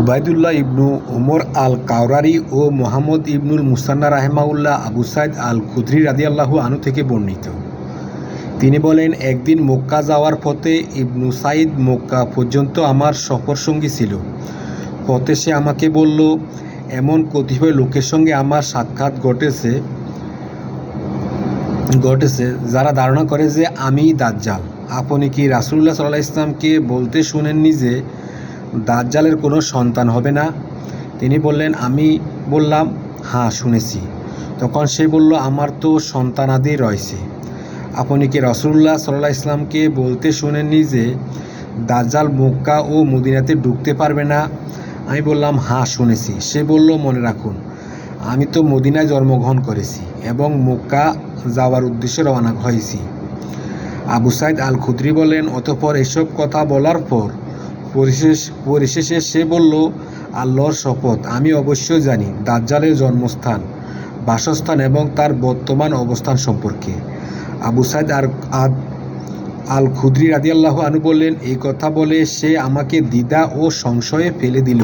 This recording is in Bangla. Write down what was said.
উবায়দুল্লাহ ইবনু ওমর আল কাউরারি ও মোহাম্মদ ইবনুল মুসান্না রাহেমাউল্লাহ আবু সাইদ আল খুদ্রি রাদিয়াল্লাহু আনু থেকে বর্ণিত। তিনি বলেন, একদিন মক্কা যাওয়ার পথে ইবনু সাইদ মক্কা পর্যন্ত আমার সফরসঙ্গী ছিল। পথে সে আমাকে বলল, এমন কতিপয় লোকের সঙ্গে আমার সাক্ষাৎ ঘটেছে ঘটেছে, যারা ধারণা করে যে আমি দাজ্জাল। আপনি কি রাসুল্লাহ সাল্লাহ ইসলামকে বলতে শুনেননি যে দাজ্জালের কোনো সন্তান হবে না। তিনি বললেন, আমি বললাম হ্যাঁ শুনেছি। তখন সে বলল, আমার তো সন্তানাদি রয়েছে। আপনি কি রসুল্লাহ সাল্লাহ ইসলামকে বলতে শুনেননি যে দাজ্জাল মক্কা ও মদিনাতে ঢুকতে পারবে না? আমি বললাম হ্যাঁ শুনেছি। সে বলল, মনে রাখুন, আমি তো মদিনায় জন্মগ্রহণ করেছি এবং মক্কা যাওয়ার উদ্দেশ্যে রওনা হয়েছি। আবু সাইদ আল খুদ্রি বলেন, অতঃপর এসব কথা বলার পর পরিশেষ, পরিশেষে সে বলল, আল্লাহর শপথ, আমি অবশ্যই জানি, দাজ্জালের জন্মস্থান, বাসস্থান এবং তার বর্তমান অবস্থান সম্পর্কে। আবু সাইদ আর আল খুদ্রি রাদিয়াল্লাহু আনু বললেন, এই কথা বলে সে আমাকে দ্বিধা ও সংশয়ে ফেলে দিল।